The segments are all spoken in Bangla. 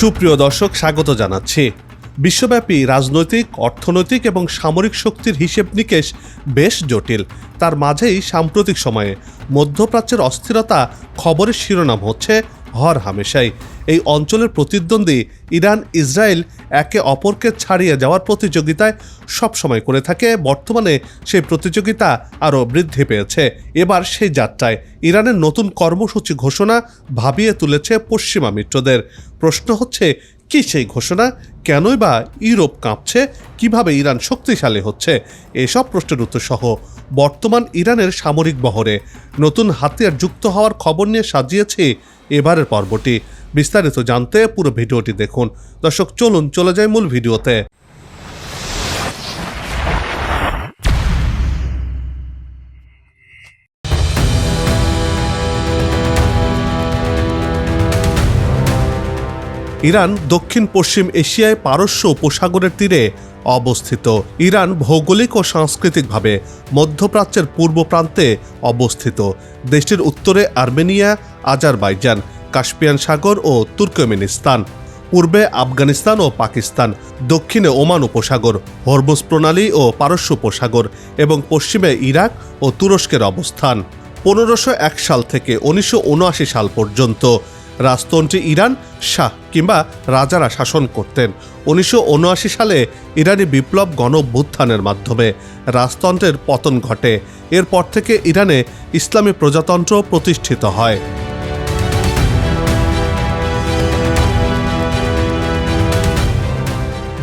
সুপ্রিয় দর্শক, স্বাগত জানাচ্ছি। বিশ্বব্যাপী রাজনৈতিক, অর্থনৈতিক এবং সামরিক শক্তির হিসেব নিকেশ বেশ জটিল। তার মাঝেই সাম্প্রতিক সময়ে মধ্যপ্রাচ্যের অস্থিরতা খবরের শিরোনাম হচ্ছে হর হামেশাই। এই অঞ্চলের প্রতিদ্বন্দ্বী ইরান, ইসরায়েল একে অপরকে ছাড়িয়ে যাওয়ার প্রতিযোগিতায় সবসময় করে থাকে। বর্তমানে সেই প্রতিযোগিতা আরও বৃদ্ধি পেয়েছে। এবার সেই যাত্রায় ইরানের নতুন কর্মসূচি ঘোষণা ভাবিয়ে তুলেছে পশ্চিমা মিত্রদের। প্রশ্ন হচ্ছে, কি সেই ঘোষণা? কেনই বা ইউরোপ কাঁপছে? কীভাবে ইরান শক্তিশালী হচ্ছে? এসব প্রশ্নের উত্তর সহ বর্তমান ইরানের সামরিক বহরে। নতুন হাতিয়ার যুক্ত হওয়ার খবর নিয়ে সাজিয়েছি এবারের পর্বটি। বিস্তারিত জানতে পুরো ভিডিওটি দেখুন। দর্শক, চলুন, চলে যায় মূল ভিডিওতে। ইরান দক্ষিণ পশ্চিম এশিয়ায় পারস্য উপসাগরের তীরে অবস্থিত। ইরান ভৌগোলিক ও সাংস্কৃতিকভাবে মধ্যপ্রাচ্যের পূর্ব প্রান্তে অবস্থিত। দেশটির উত্তরে আর্মেনিয়া আজারবাইজান কাস্পিয়ান সাগর ও তুর্কমেনিস্তান, পূর্বে আফগানিস্তান ও পাকিস্তান, দক্ষিণে ওমান উপসাগর, হরমুজ প্রণালী ও পারস্য উপসাগর এবং পশ্চিমে ইরাক ও তুরস্কের অবস্থান। পনেরোশো এক সাল থেকে উনিশশো উনআশি সাল পর্যন্ত রাজতন্ত্রী ইরান শাহ কিংবা রাজারা শাসন করতেন। উনিশশো উনআশি সালে ইরানি বিপ্লব গণভ্যুত্থানের মাধ্যমে রাজতন্ত্রের পতন ঘটে। এরপর থেকে ইরানে ইসলামী প্রজাতন্ত্র প্রতিষ্ঠিত হয়।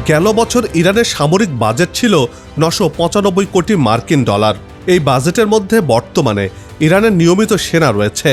গেল বছর ইরানের সামরিক বাজেট ছিল নশো পঁচানব্বই কোটি মার্কিন ডলার। এই বাজেটের মধ্যে বর্তমানে ইরানের নিয়মিত সেনা রয়েছে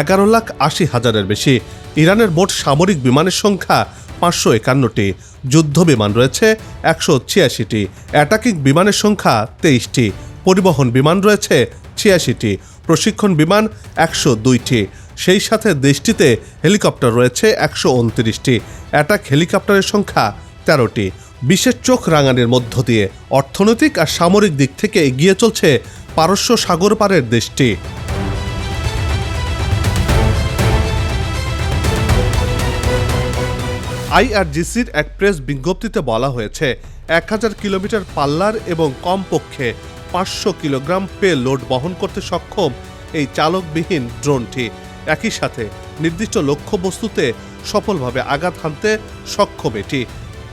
এগারো লাখ আশি হাজারের বেশি। ইরানের মোট সামরিক বিমানের সংখ্যা পাঁচশো একান্নটি। যুদ্ধ বিমান রয়েছে একশো ছিয়াশিটি। অ্যাটাকিং বিমানের সংখ্যা তেইশটি। পরিবহন বিমান রয়েছে ছিয়াশিটি। প্রশিক্ষণ বিমান একশো দুইটি। সেই সাথে দেশটিতে হেলিকপ্টার রয়েছে একশো উনত্রিশটি। অ্যাটাক হেলিকপ্টারের সংখ্যা তেরোটি। বিশেষ চোখ রাঙানির মধ্য দিয়ে অর্থনৈতিক আর সামরিক দিক থেকে এগিয়ে চলছে পারস্য সাগর পারের দেশটি। আইআরজিসির এক প্রেস বিজ্ঞপ্তিতে বলা হয়েছে, এক হাজার কিলোমিটার পাল্লার এবং কমপক্ষে পাঁচশো কিলোগ্রাম পে লোড বহন করতে সক্ষম এই চালকবিহীন ড্রোনটি। একই সাথে নির্দিষ্ট লক্ষ্যবস্তুতে সফলভাবে আঘাত হানতে সক্ষম এটি।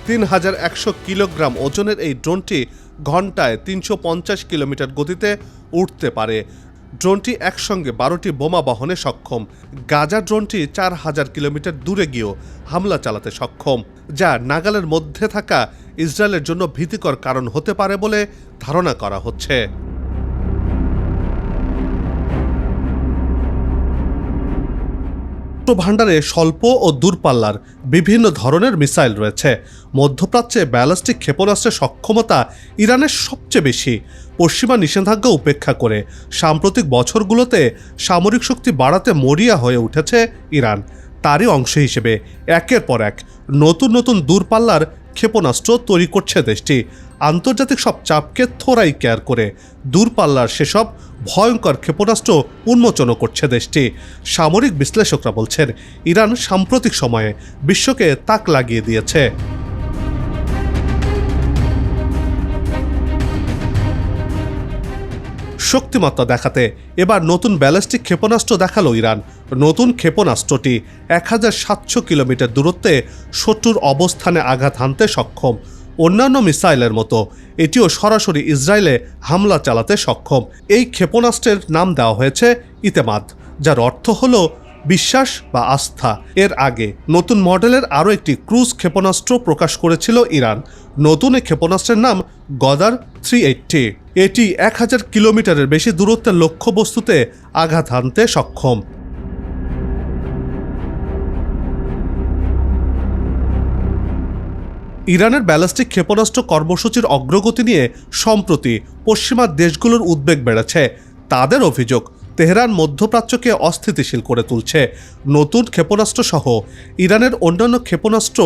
তিন হাজার একশো কিলোগ্রাম ওজনের এই ড্রোনটি ঘন্টায় তিনশো পঞ্চাশ কিলোমিটার গতিতে উঠতে পারে। ড্রোনটি একসঙ্গে বারোটি বোমা বহনে সক্ষম। গাজা ড্রোনটি চার হাজার কিলোমিটার দূরে গিয়েও হামলা চালাতে সক্ষম, যা নাগালের মধ্যে থাকা ইসরায়েলের জন্য ভীতিকর কারণ হতে পারে বলে ধারণা করা হচ্ছে। অস্ত্র ভাণ্ডারে স্বল্প ও দূরপাল্লার বিভিন্ন ধরনের মিসাইল রয়েছে। মধ্যপ্রাচ্যে ব্যালিস্টিক ক্ষেপণাস্ত্রের সক্ষমতা ইরানের সবচেয়ে বেশি। পশ্চিমা নিষেধাজ্ঞা উপেক্ষা করে সাম্প্রতিক বছরগুলোতে সামরিক শক্তি বাড়াতে মরিয়া হয়ে উঠেছে ইরান। তারই অংশ হিসেবে একের পর এক নতুন নতুন দূরপাল্লার ক্ষেপণাস্ত্র তৈরি করছে দেশটি। আন্তর্জাতিক সব চাপকে থোড়াই কেয়ার করে দূরপাল্লার সেসব ভয়ঙ্কর ক্ষেপণাস্ত্র উন্মোচন করছে দেশটি। সামরিক বিশ্লেষকরা বলছেন, ইরান সাম্প্রতিক সময়ে বিশ্বকে তাক লাগিয়ে দিয়েছে। শক্তিমত্তা দেখাতে এবার নতুন ব্যালিস্টিক ক্ষেপণাস্ত্র দেখাল ইরান। নতুন ক্ষেপণাস্ত্রটি এক হাজার সাতশো কিলোমিটার দূরত্বে শত্রুর অবস্থানে আঘাত হানতে সক্ষম। অন্যান্য মিসাইলের মতো, এটিও সরাসরি ইসরায়েলে হামলা চালাতে সক্ষম। এই ক্ষেপণাস্ত্রের নাম দেওয়া হয়েছে ইতেমাদ, যার অর্থ হল বিশ্বাস বা আস্থা। এর আগে নতুন মডেলের আরও একটি ক্রুজ ক্ষেপণাস্ত্র প্রকাশ করেছিল ইরান। নতুন এই ক্ষেপণাস্ত্রের নাম গদার থ্রি এইটটি। এটি এক হাজার কিলোমিটারের বেশি দূরত্বের লক্ষ্যবস্তুতে আঘাত হানতে সক্ষম। ইরানের ব্যালিস্টিক ক্ষেপণাস্ত্র কর্মসূচির অগ্রগতি নিয়ে সম্প্রতি পশ্চিমা দেশগুলোর উদ্বেগ বেড়েছে। তাদের অভিযোগ, তেহরান মধ্যপ্রাচ্যকে অস্থিতিশীল করে তুলছে। নতুন ক্ষেপণাস্ত্র সহ ইরানের অন্যান্য ক্ষেপণাস্ত্র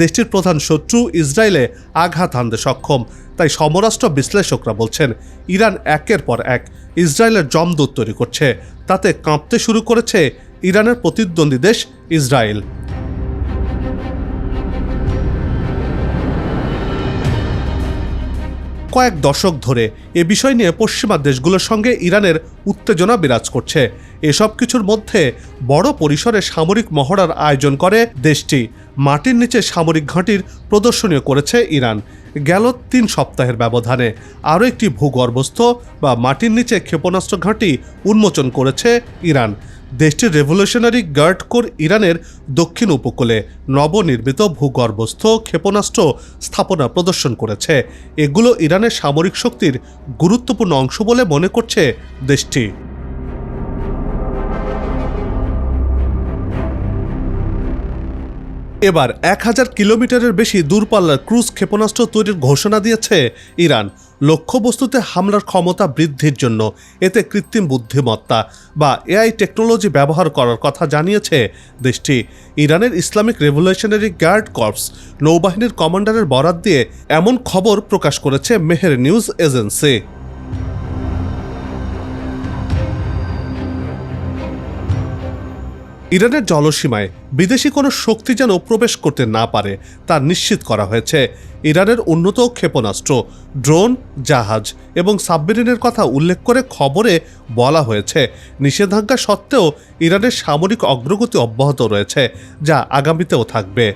দেশটির প্রধান শত্রু ইসরায়েলে আঘাত হানতে সক্ষম। তাই সমরাষ্ট্র বিশ্লেষকরা বলছেন, ইরান একের পর এক ইসরায়েলের জমদূত তৈরি করছে। তাতে কাঁপতে শুরু করেছে ইরানের প্রতিদ্বন্দ্বী দেশ ইসরায়েল। কয়েক দশক ধরে এ বিষয় নিয়ে পশ্চিমা দেশগুলোর সঙ্গে ইরানের উত্তেজনা বিরাজ করছে। এসব কিছুর মধ্যে বড় পরিসরে সামরিক মহড়ার আয়োজন করে দেশটি। মাটির নিচে সামরিক ঘাঁটির প্রদর্শনীয় করেছে ইরান। গেল তিন সপ্তাহের ব্যবধানে আরও একটি ভূগর্ভস্থ বা মাটির নিচে ক্ষেপণাস্ত্র ঘাঁটি উন্মোচন করেছে ইরান। দেশটির রেভলিউশনারি গার্ড কোর ইরানের দক্ষিণ উপকূলে নবনির্মিত ভূগর্ভস্থ ক্ষেপণাস্ত্র স্থাপনা প্রদর্শন করেছে। এগুলো ইরানের সামরিক শক্তির গুরুত্বপূর্ণ অংশ বলে মনে করছে দেশটি। এবার এক হাজার কিলোমিটারের বেশি দূরপাল্লার ক্রুজ ক্ষেপণাস্ত্র তৈরির ঘোষণা দিয়েছে ইরান। লক্ষ্যবস্তুতে হামলার ক্ষমতা বৃদ্ধির জন্য এতে কৃত্রিম বুদ্ধিমত্তা বা এআই টেকনোলজি ব্যবহার করার কথা জানিয়েছে দেশটি। ইরানের ইসলামিক রেভলিউশনারি গার্ড কর্পস নৌবাহিনীর কমান্ডারের বরাত দিয়ে এমন খবর প্রকাশ করেছে মেহের নিউজ এজেন্সি। ইরানের জলসীমায় বিদেশি কোনো শক্তি যেন প্রবেশ করতে না পারে, তা নিশ্চিত করা হয়েছে। ইরানের উন্নত ক্ষেপণাস্ত্র, ড্রোন, জাহাজ এবং সাবমেরিনের কথা উল্লেখ করে খবরে বলা হয়েছে। নিষেধাজ্ঞা সত্ত্বেও ইরানের সামরিক অগ্রগতি অব্যাহত রয়েছে, যা আগামীতেও থাকবে।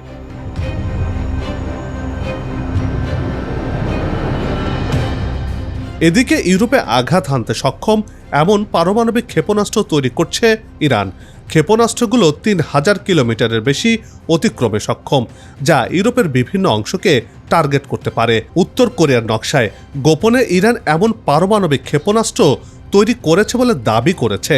এদিকে ইউরোপে আঘাত হানতে সক্ষম এমন পারমাণবিক ক্ষেপণাস্ত্র তৈরি করছে ইরান। ক্ষেপণাস্ত্রগুলো তিন হাজার কিলোমিটারের বেশি অতিক্রমে সক্ষম, যা ইউরোপের বিভিন্ন অংশকে টার্গেট করতে পারে। উত্তর কোরিয়ার নকশায় গোপনে ইরান এমন পারমাণবিক ক্ষেপণাস্ত্র তৈরি করেছে বলে দাবি করেছে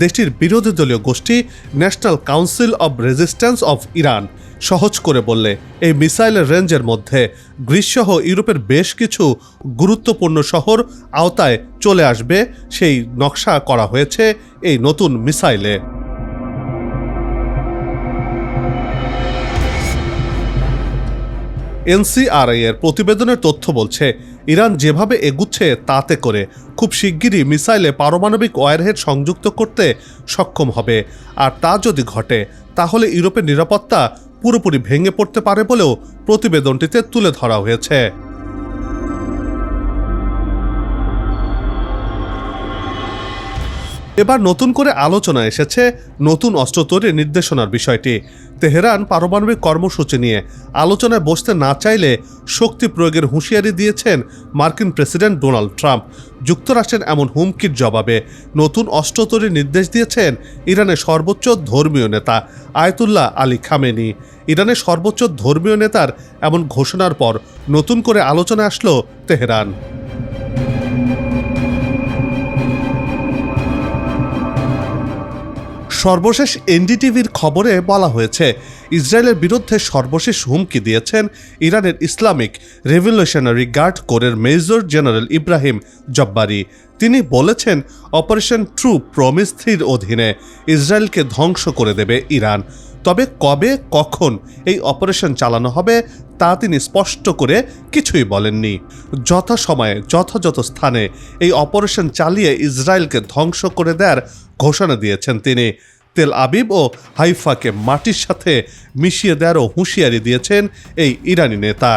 দেশটির বিরোধী দলীয় গোষ্ঠী National Council of Resistance of Iran. সহজ করে বললে, এই মিসাইলের রেঞ্জের মধ্যে গ্রীষ্মসহ ইউরোপের বেশ কিছু গুরুত্বপূর্ণ শহর আওতায় চলে আসবে, সেই নকশা করা হয়েছে এই নতুন মিসাইলে। এনসিআরআই এর প্রতিবেদনের তথ্য বলছে, ইরান যেভাবে এগুচ্ছে তাতে করে খুব শিগগিরই মিসাইলে পারমাণবিক ওয়ারহেড সংযুক্ত করতে সক্ষম হবে। আর তা যদি ঘটে, তাহলে ইউরোপের নিরাপত্তা পুরোপুরি ভেঙে পড়তে পারে বলেও প্রতিবেদনটিতে তুলে ধরা হয়েছে। এবার নতুন করে আলোচনা এসেছে নতুন অস্ত্র তৈরির নির্দেশনার বিষয়টি। তেহরান পারমাণবিক কর্মসূচি নিয়ে আলোচনায় বসতে না চাইলে শক্তি প্রয়োগের হুঁশিয়ারি দিয়েছেন মার্কিন প্রেসিডেন্ট ডোনাল্ড ট্রাম্প। যুক্তরাষ্ট্রের এমন হুমকির জবাবে নতুন অস্ত্র তৈরির নির্দেশ দিয়েছেন ইরানের সর্বোচ্চ ধর্মীয় নেতা আয়তুল্লাহ আলী খামেনি। ইরানের সর্বোচ্চ ধর্মীয় নেতার এমন ঘোষণার পর নতুন করে আলোচনা আসলো তেহরান। সর্বশেষ এনডিটিভির খবরে বলা হয়েছে, ইসরায়েলের বিরুদ্ধে সর্বশেষ হুমকি দিয়েছেন ইরানের ইসলামিক রেভলিউশনারি গার্ড কোরের মেজর জেনারেল ইব্রাহিম জব্বারি। তিনি বলেছেন, অপারেশন ট্রু প্রমিস থ্রির অধীনে ইসরায়েলকে ধ্বংস করে দেবে ইরান। তবে কবে, কখন এই অপারেশন চালানো হবে, তা তিনি স্পষ্ট করে কিছুই বলেননি। যথাসময়ে, যথাযথ স্থানে এই অপারেশন চালিয়ে ইসরায়েলকে ধ্বংস করে দেওয়ার ঘোষণা দিয়েছেন তিনি। তেল আবিব ও হাইফাকে মাটির সাথে মিশিয়ে দেয়ারও হুঁশিয়ারি দিয়েছেন এই ইরানি নেতা।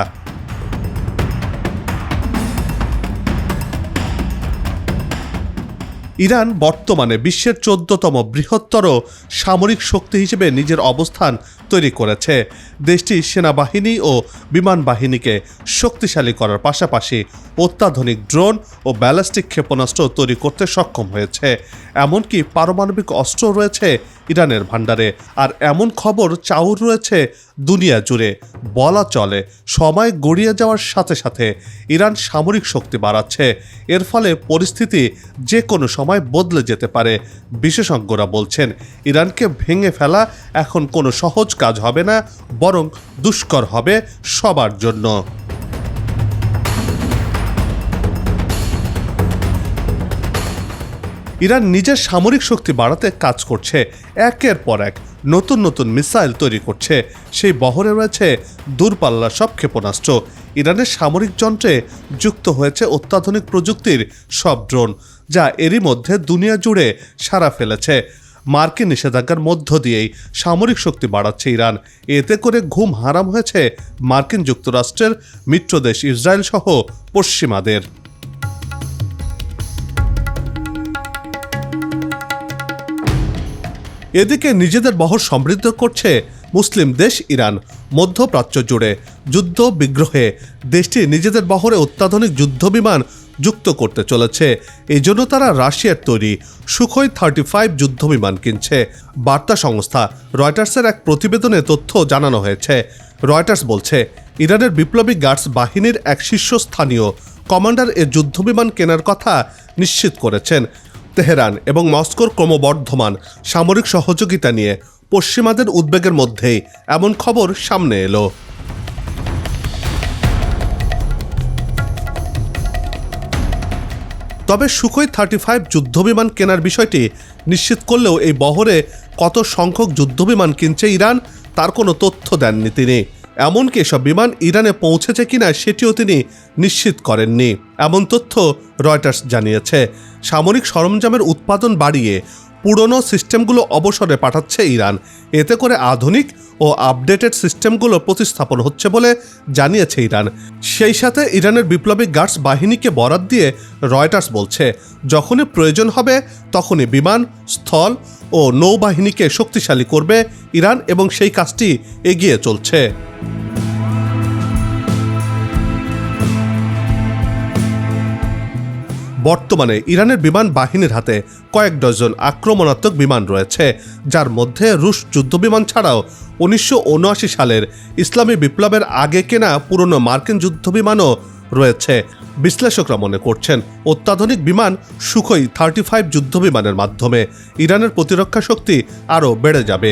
ইরান বর্তমানে বিশ্বের চোদ্দতম বৃহত্তর সামরিক শক্তি হিসেবে নিজের অবস্থান তৈরি করেছে। দেশটি সেনাবাহিনী ও বিমান বাহিনীকে শক্তিশালী করার পাশাপাশি অত্যাধুনিক ড্রোন ও ব্যালিস্টিক ক্ষেপণাস্ত্র তৈরি করতে সক্ষম হয়েছে। এমনকি পারমাণবিক অস্ত্র রয়েছে ইরানের ভাণ্ডারে। আর এমন খবর চাউর রয়েছে দুনিয়া জুড়ে। বলা চলে, সময় গড়িয়ে যাওয়ার সাথে সাথে ইরান সামরিক শক্তি বাড়াচ্ছে। এর ফলে পরিস্থিতি যে কোনো সময় বদলে যেতে পারে, বিশেষজ্ঞরা বলছেন। ইরানকে ভেঙে ফেলা এখন কোনো সহজ কাজ হবে না, বরং দুষ্কর হবে সবার জন্য। ইরান নিজের সামরিক শক্তি বাড়াতে কাজ করছে, একের পর এক নতুন নতুন মিসাইল তৈরি করছে। সেই বহরে রয়েছে দূরপাল্লার সব ক্ষেপণাস্ত্র। ইরানের সামরিক যন্ত্রে যুক্ত হয়েছে অত্যাধুনিক প্রযুক্তির সব ড্রোন। যা এরই মধ্যে দুনিয়া জুড়ে সারা ফেলেছে। মার্কিন নিষেধাজ্ঞার মধ্য দিয়েই সামরিক শক্তি বাড়াচ্ছে ইরান। এতে করে ঘুম হারাম হয়েছে মার্কিন যুক্তরাষ্ট্রের মিত্রদেশ ইসরায়েল সহ পশ্চিমাদের। এদিকে নিজেদের বহর সমৃদ্ধ করছে মুসলিম দেশ ইরান। মধ্যপ্রাচ্য জুড়ে যুদ্ধ বিগ্রহে দেশটি নিজেদের বহরে অত্যাধুনিক যুদ্ধবিমান যুক্ত করতে চলেছে। এই জন্য তারা রাশিয়ার তৈরি সুখই থার্টি ফাইভ যুদ্ধবিমান কিনছে। বার্তা সংস্থা রয়টার্সের এক প্রতিবেদনে তথ্য জানানো হয়েছে। রয়টার্স বলছে, ইরানের বিপ্লবী গার্ডস বাহিনীর এক শীর্ষস্থানীয় কমান্ডার এ যুদ্ধবিমান কেনার কথা নিশ্চিত করেছেন। তেহরান এবং মস্কোর ক্রমবর্ধমান সামরিক সহযোগিতা নিয়ে পশ্চিমাদের উদ্বেগের মধ্যেই এমন খবর সামনে এলো। তবে সুখই থার্টি ফাইভ যুদ্ধবিমান কেনার বিষয়টি নিশ্চিত করলেও এই বহরে কত সংখ্যক যুদ্ধবিমান কিনছে ইরান, তার কোনো তথ্য দেননি তিনি। এমনকি এসব বিমান ইরানে পৌঁছেছে কিনা সেটিও তিনি নিশ্চিত করেননি। এমন তথ্য রয়টার্স জানিয়েছে। সামরিক সরঞ্জামের উৎপাদন বাড়িয়ে পুরনো সিস্টেমগুলো অবসরে পাঠাচ্ছে ইরান। এতে করে আধুনিক ও আপডেটেড সিস্টেমগুলো প্রতিস্থাপন হচ্ছে বলে জানিয়েছে ইরান। সেই সাথে ইরানের বিপ্লবী গার্ডস বাহিনীকে বরাত দিয়ে রয়টার্স বলছে, যখনই প্রয়োজন হবে, তখনই বিমান, স্থল ও নৌবাহিনীকে শক্তিশালী করবে ইরান এবং সেই কাজটি এগিয়ে চলছে। বর্তমানে ইরানের বিমান বাহিনীর হাতে কয়েক ডজন আক্রমণাত্মক বিমান রয়েছে, যার মধ্যে রুশ যুদ্ধবিমান ছাড়াও উনিশশো উনআশি সালের ইসলামী বিপ্লবের আগে কেনা পুরনো মার্কিন যুদ্ধবিমানও রয়েছে। বিশ্লেষকরা মনে করছেন, অত্যাধুনিক বিমান সুখই থার্টি ফাইভ যুদ্ধবিমানের মাধ্যমে ইরানের প্রতিরক্ষা শক্তি আরও বেড়ে যাবে।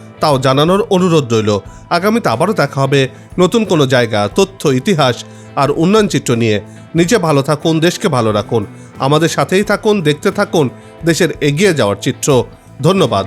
তাও জানানোর অনুরোধ রইল। আগামীতে আবারও দেখা হবে নতুন কোনো জায়গা, তথ্য, ইতিহাস আর উন্নয়ন চিত্র নিয়ে। নিজে ভালো থাকুন, দেশকে ভালো রাখুন। আমাদের সাথেই থাকুন, দেখতে থাকুন, দেশের এগিয়ে যাওয়ার চিত্র। ধন্যবাদ।